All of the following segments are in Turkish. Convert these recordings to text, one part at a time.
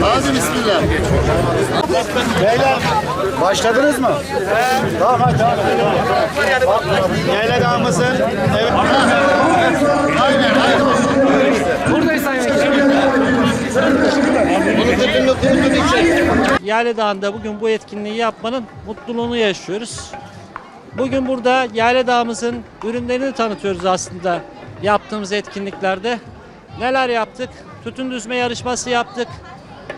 Hadi bismillah. Beyler başladınız mı? Tamam hadi tamam. Yayla dağımızın evet. Tepinle kurtun için. Yayla Dağı'nda bugün bu etkinliği yapmanın mutluluğunu yaşıyoruz. Bugün burada Yayla Dağımızın ürünlerini tanıtıyoruz aslında yaptığımız etkinliklerde. Neler yaptık? Tütün düzme yarışması yaptık.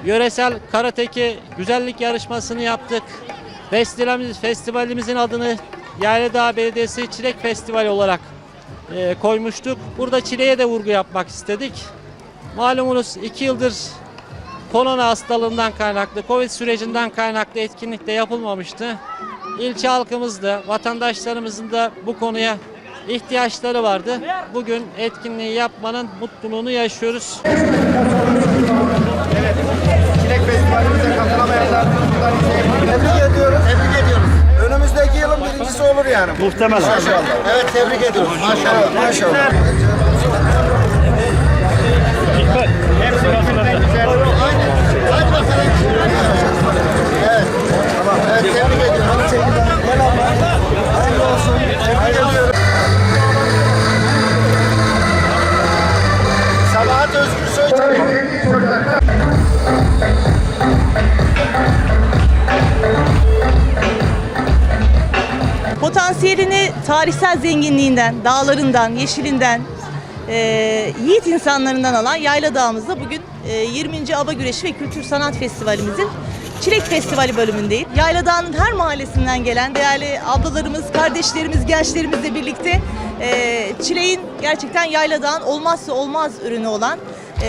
Yöresel karateki güzellik yarışmasını yaptık. Festivalimiz, festivalimizin adını Yayla Dağı Belediyesi Çilek Festivali olarak e, koymuştuk. Burada çileğe de vurgu yapmak istedik. Malumunuz iki yıldır korona hastalığından kaynaklı, Covid sürecinden kaynaklı etkinlik de yapılmamıştı. İlçe halkımız da, vatandaşlarımızın da bu konuya ihtiyaçları vardı. Bugün etkinliği yapmanın mutluluğunu yaşıyoruz. Çilek Festivalimize katılamayanlar buradan tebrik ediyoruz. Tebrik ediyoruz. Önümüzdeki yılın birincisi olur yani. Muhtemelen. Maşallah. Evet tebrik ediyoruz. Maşallah. Maşallah. Aynen. Potansiyelini tarihsel zenginliğinden, dağlarından, yeşilinden, e, yiğit insanlarından alan Yayla Dağımızda bugün e, 20. Ava Güreşi ve Kültür Sanat Festivalimizin Çilek Festivali bölümündeyim. Yayla Dağı'nın her mahallesinden gelen değerli ablalarımız, kardeşlerimiz, gençlerimizle birlikte e, çileğin gerçekten Yayla Dağı'nın olmazsa olmaz ürünü olan e,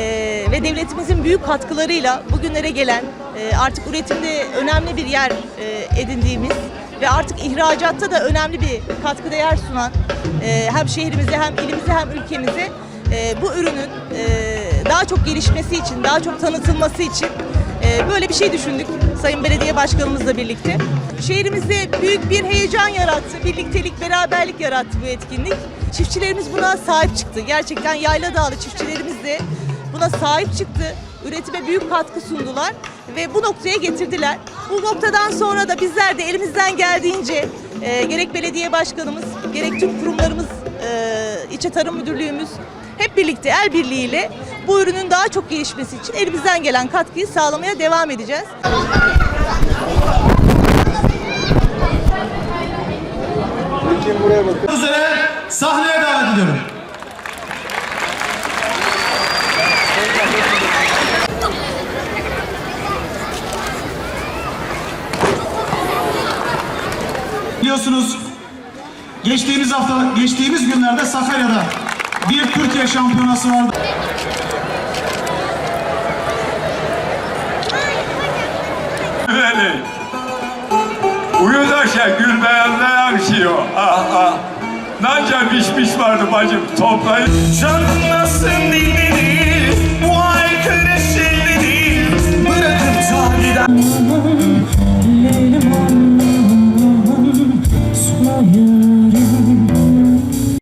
ve devletimizin büyük katkılarıyla bugünlere gelen e, artık üretimde önemli bir yer e, edindiğimiz ve artık ihracatta da önemli bir katkı değer sunan e, hem şehrimize hem ilimize hem ülkemize e, bu ürünün e, daha çok gelişmesi için, daha çok tanıtılması için e, böyle bir şey düşündük Sayın Belediye Başkanımızla birlikte. Şehrimizde büyük bir heyecan yarattı, birliktelik, beraberlik yarattı bu etkinlik. Çiftçilerimiz buna sahip çıktı. Gerçekten yayla dağlı çiftçilerimiz de buna sahip çıktı. Üretime büyük katkı sundular ve bu noktaya getirdiler. Bu noktadan sonra da bizler de elimizden geldiğince e, gerek belediye başkanımız, gerek tüm kurumlarımız, e, İlçe Tarım Müdürlüğümüz hep birlikte el birliğiyle bu ürünün daha çok gelişmesi için elimizden gelen katkıyı sağlamaya devam edeceğiz. Biliyorsunuz geçtiğimiz hafta, geçtiğimiz günlerde Sakarya'da bir Türkiye şampiyonası vardı. Beni. Uyudaşa gül beyazlayan şiyo. Ah ah. Nanca pişmiş vardı bacım toplayın. Canlasın dilleri Bu aykırı şeyleri Bırakıp da giden